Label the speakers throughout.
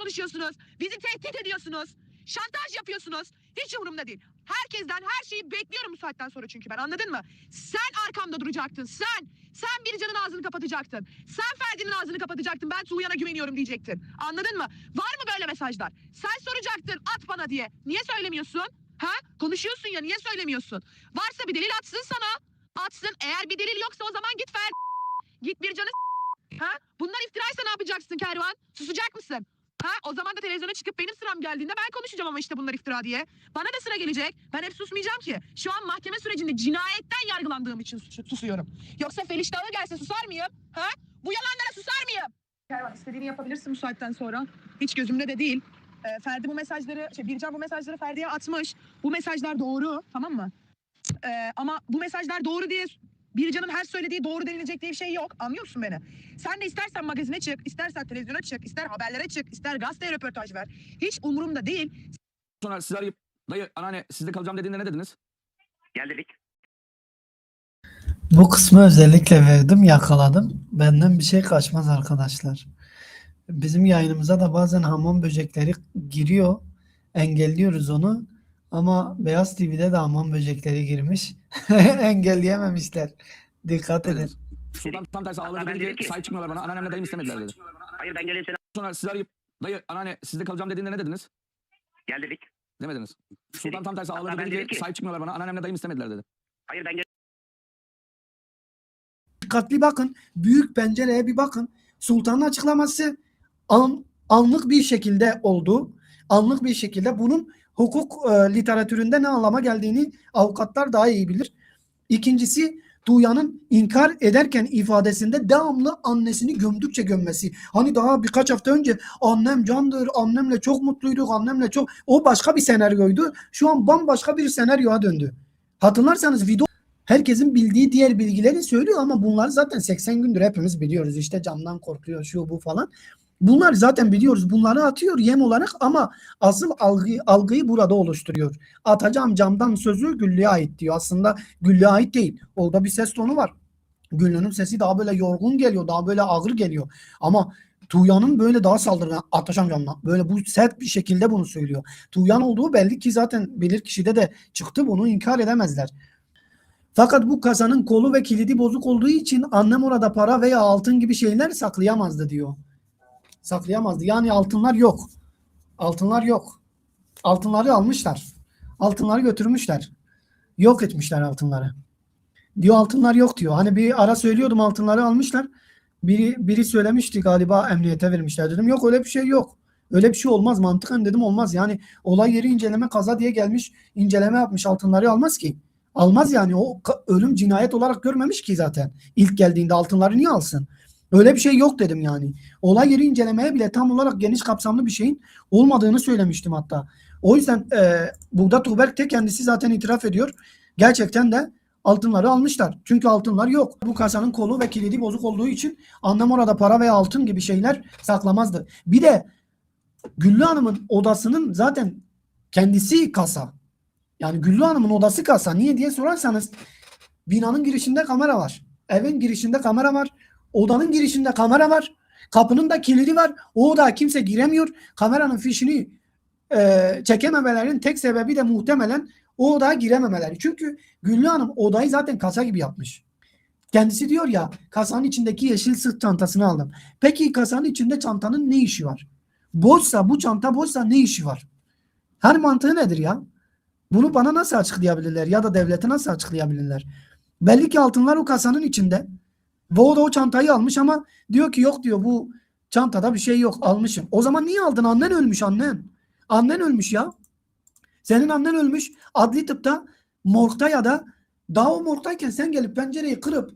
Speaker 1: konuşuyorsunuz. Bizi tehdit ediyorsunuz. Şantaj yapıyorsunuz. Hiç umurumda değil. Herkesten her şeyi bekliyorum bu saatten sonra çünkü ben anladın mı? Sen arkamda duracaktın sen. Sen Bircan'ın ağzını kapatacaktın. Sen Ferdi'nin ağzını kapatacaktın. Ben Tuğyan'a güveniyorum diyecektin. Anladın mı? Var mı böyle mesajlar? Sen soracaktın at bana diye. Niye söylemiyorsun? Ha? Konuşuyorsun ya niye söylemiyorsun? Varsa bir delil atsın sana. Atsın. Eğer bir delil yoksa o zaman git Ferdi. Git Bircan'ı Ha? Bunlar iftiraysa ne yapacaksın Kervan? Susacak mısın? Ha? O zaman da televizyona çıkıp benim sıram geldiğinde ben konuşacağım ama işte bunlar iftira diye. Bana da sıra gelecek. Ben hep susmayacağım ki. Şu an mahkeme sürecinde cinayetten yargılandığım için sus- susuyorum. Yoksa Feliş Dağlı gelse susar mıyım? Ha? Bu yalanlara susar mıyım? Kervan istediğini yapabilirsin bu saatten sonra. Hiç gözümde de değil. Ee, Ferdi bu mesajları, şey Bircan bu mesajları Ferdi'ye atmış. Bu mesajlar doğru tamam mı? Ee, ama bu mesajlar doğru diye Bircan'ın her söylediği doğru denilecek diye bir şey yok. Anlıyor musun beni? Sen de istersen magazine çık, istersen televizyona çık, ister haberlere çık, ister gazeteye röportaj ver. Hiç umurumda değil.
Speaker 2: Sonra sizi arayıp dayı anneanne sizde kalacağım dediğinde ne dediniz?
Speaker 3: Gel dedik.
Speaker 4: Bu kısmı özellikle verdim, yakaladım. Benden bir şey kaçmaz arkadaşlar. Bizim yayınımıza da bazen hamam böcekleri giriyor. Engelliyoruz onu. Ama Beyaz TV'de de hamam böcekleri girmiş. Engelleyememişler. Dikkat edin.
Speaker 2: Sultan tam tersi ağladı dedi ki sahip çıkmıyorlar bana anneannemle dayım istemediler dedi.
Speaker 3: Hayır ben geleyim seni.
Speaker 2: Sonra sizi arayıp dayı anneanne sizde kalacağım dediğinde ne dediniz?
Speaker 3: Gel dedik.
Speaker 2: Demediniz. Sultan tam tersi ağladı dedi ki sahip çıkmıyorlar bana anneannemle dayım istemediler dedi.
Speaker 3: Hayır ben gel.
Speaker 4: Dikkatli bakın. Büyük pencereye bir bakın. Sultanın açıklaması an, anlık bir şekilde oldu. Anlık bir şekilde bunun hukuk e, literatüründe ne anlama geldiğini avukatlar daha iyi bilir. İkincisi Tuğya'nın inkar ederken ifadesinde devamlı annesini gömdükçe gömmesi. Hani daha birkaç hafta önce annem candır, annemle çok mutluyduk, annemle çok... O başka bir senaryoydu. Şu an bambaşka bir senaryoya döndü. Hatırlarsanız video herkesin bildiği diğer bilgileri söylüyor ama bunlar zaten 80 gündür hepimiz biliyoruz. İşte camdan korkuyor şu bu falan. Bunlar zaten biliyoruz. Bunları atıyor yem olarak ama asıl algıyı, algıyı burada oluşturuyor. Atacağım camdan sözü Güllü'ye ait diyor. Aslında Güllü'ye ait değil. Orada bir ses tonu var. Güllü'nün sesi daha böyle yorgun geliyor. Daha böyle ağır geliyor. Ama Tuğyan'ın böyle daha saldırgan atacağım camdan. Böyle bu sert bir şekilde bunu söylüyor. Tuğyan olduğu belli ki zaten bilir kişide de çıktı. Bunu inkar edemezler. Fakat bu kasanın kolu ve kilidi bozuk olduğu için annem orada para veya altın gibi şeyler saklayamazdı diyor. Saklayamazdı. Yani altınlar yok. Altınlar yok. Altınları almışlar. Altınları götürmüşler. Yok etmişler altınları. Diyor altınlar yok diyor. Hani bir ara söylüyordum altınları almışlar. Biri, biri söylemişti galiba emniyete vermişler. Dedim yok öyle bir şey yok. Öyle bir şey olmaz mantıken dedim olmaz. Yani olay yeri inceleme kaza diye gelmiş inceleme yapmış altınları almaz ki. Almaz yani o ölüm cinayet olarak görmemiş ki zaten. İlk geldiğinde altınları niye alsın? Öyle bir şey yok dedim yani. Olay yeri incelemeye bile tam olarak geniş kapsamlı bir şeyin olmadığını söylemiştim hatta. O yüzden e, burada Tuğberk de kendisi zaten itiraf ediyor. Gerçekten de altınları almışlar. Çünkü altınlar yok. Bu kasanın kolu ve kilidi bozuk olduğu için annem orada para veya altın gibi şeyler saklamazdı. Bir de Güllü Hanım'ın odasının zaten kendisi kasa. Yani Güllü Hanım'ın odası kasa. Niye diye sorarsanız binanın girişinde kamera var. Evin girişinde kamera var. Odanın girişinde kamera var. Kapının da kilidi var. O odaya kimse giremiyor. Kameranın fişini e, çekememelerinin tek sebebi de muhtemelen o odaya girememeleri. Çünkü Güllü Hanım odayı zaten kasa gibi yapmış. Kendisi diyor ya kasanın içindeki yeşil sırt çantasını aldım. Peki kasanın içinde çantanın ne işi var? Boşsa bu çanta boşsa ne işi var? Her mantığı nedir ya? Bunu bana nasıl açıklayabilirler ya da devlete nasıl açıklayabilirler? Belli ki altınlar o kasanın içinde. Ve o da o çantayı almış ama diyor ki yok diyor bu çantada bir şey yok almışım. O zaman niye aldın? Annen ölmüş annen. Annen ölmüş ya. Senin annen ölmüş. Adli tıpta morgda ya da daha o morgdayken sen gelip pencereyi kırıp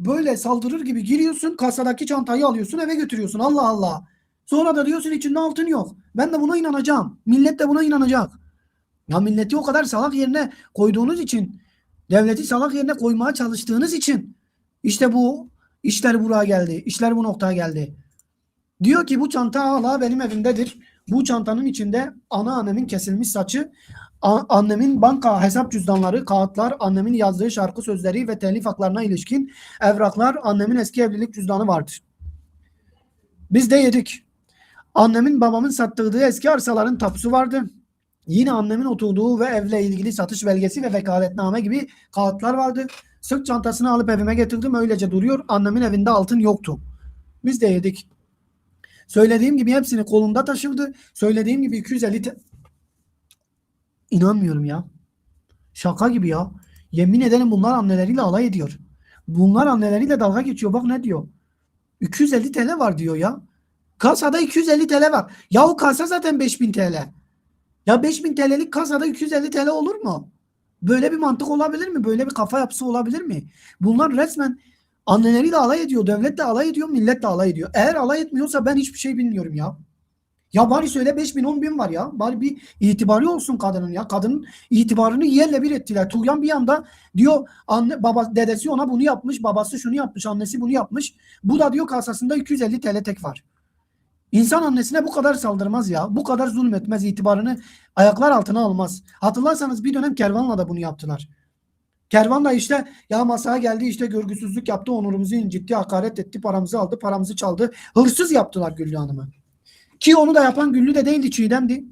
Speaker 4: böyle saldırır gibi giriyorsun. Kasadaki çantayı alıyorsun eve götürüyorsun. Allah Allah. Sonra da diyorsun içinde altın yok. Ben de buna inanacağım. Millet de buna inanacak. Ya milleti o kadar salak yerine koyduğunuz için devleti salak yerine koymaya çalıştığınız için işte bu işler buraya geldi. İşler bu noktaya geldi. Diyor ki bu çanta hala benim evimdedir. Bu çantanın içinde anneannemin kesilmiş saçı, annemin banka hesap cüzdanları, kağıtlar, annemin yazdığı şarkı sözleri ve telif haklarına ilişkin evraklar, annemin eski evlilik cüzdanı vardır. Biz de yedik. Annemin babamın sattığı eski arsaların tapusu vardı. Yine annemin oturduğu ve evle ilgili satış belgesi ve vekaletname gibi kağıtlar vardı. Sırt çantasını alıp evime getirdim öylece duruyor. Annemin evinde altın yoktu. Biz de yedik. Söylediğim gibi hepsini kolunda taşırdı. Söylediğim gibi 250 te- İnanmıyorum ya. Şaka gibi ya. Yemin ederim bunlar anneleriyle alay ediyor. Bunlar anneleriyle dalga geçiyor. Bak ne diyor. 250 TL var diyor ya. Kasada 250 TL var. Ya o kasa zaten 5000 TL. Ya 5000 TL'lik kasada 250 TL olur mu? Böyle bir mantık olabilir mi? Böyle bir kafa yapısı olabilir mi? Bunlar resmen anneleriyle alay ediyor. Devlet de alay ediyor. Millet de alay ediyor. Eğer alay etmiyorsa ben hiçbir şey bilmiyorum ya. Ya bari söyle 5000 10 bin var ya. Bari bir itibarı olsun kadının ya. Kadının itibarını yerle bir ettiler. Tuğyan bir anda diyor anne baba dedesi ona bunu yapmış, babası şunu yapmış, annesi bunu yapmış. Bu da diyor kasasında 250 TL tek var. İnsan annesine bu kadar saldırmaz ya. Bu kadar zulmetmez, itibarını ayaklar altına almaz. Hatırlarsanız bir dönem Kervan'la da bunu yaptılar. Kervan'la işte ya masaya geldi işte görgüsüzlük yaptı, onurumuzu incitti, hakaret etti, paramızı aldı, paramızı çaldı. Hırsız yaptılar Güllü Hanım'ı. Ki onu da yapan Güllü de değildi, Çiğdem'di.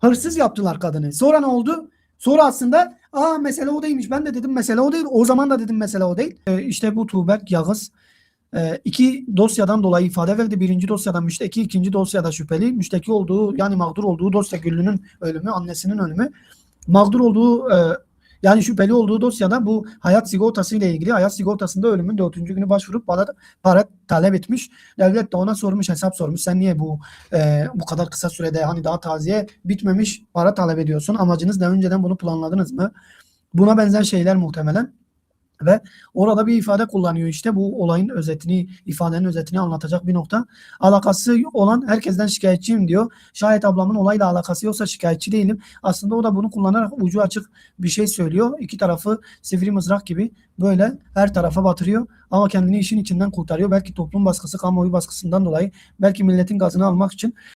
Speaker 4: Hırsız yaptılar kadını. Sonra ne oldu? Sonra aslında aa mesele o değilmiş. Ben de dedim mesele o değil. O zaman da dedim mesele o değil. Ee, işte bu Tuğberk Yağız e, iki dosyadan dolayı ifade verdi. Birinci dosyadan müşteki, ikinci dosyada şüpheli. Müşteki olduğu yani mağdur olduğu dosya Güllü'nün ölümü, annesinin ölümü. Mağdur olduğu e, yani şüpheli olduğu dosyada bu hayat sigortası ile ilgili hayat sigortasında ölümün dördüncü günü başvurup para, para talep etmiş. Devlet de ona sormuş hesap sormuş. Sen niye bu e, bu kadar kısa sürede hani daha taziye bitmemiş para talep ediyorsun. Amacınız da önceden bunu planladınız mı? Buna benzer şeyler muhtemelen. Ve orada bir ifade kullanıyor işte bu olayın özetini, ifadenin özetini anlatacak bir nokta. Alakası olan herkesten şikayetçiyim diyor. Şayet ablamın olayla alakası yoksa şikayetçi değilim. Aslında o da bunu kullanarak ucu açık bir şey söylüyor. İki tarafı sivri mızrak gibi böyle her tarafa batırıyor. Ama kendini işin içinden kurtarıyor. Belki toplum baskısı, kamuoyu baskısından dolayı, belki milletin gazını almak için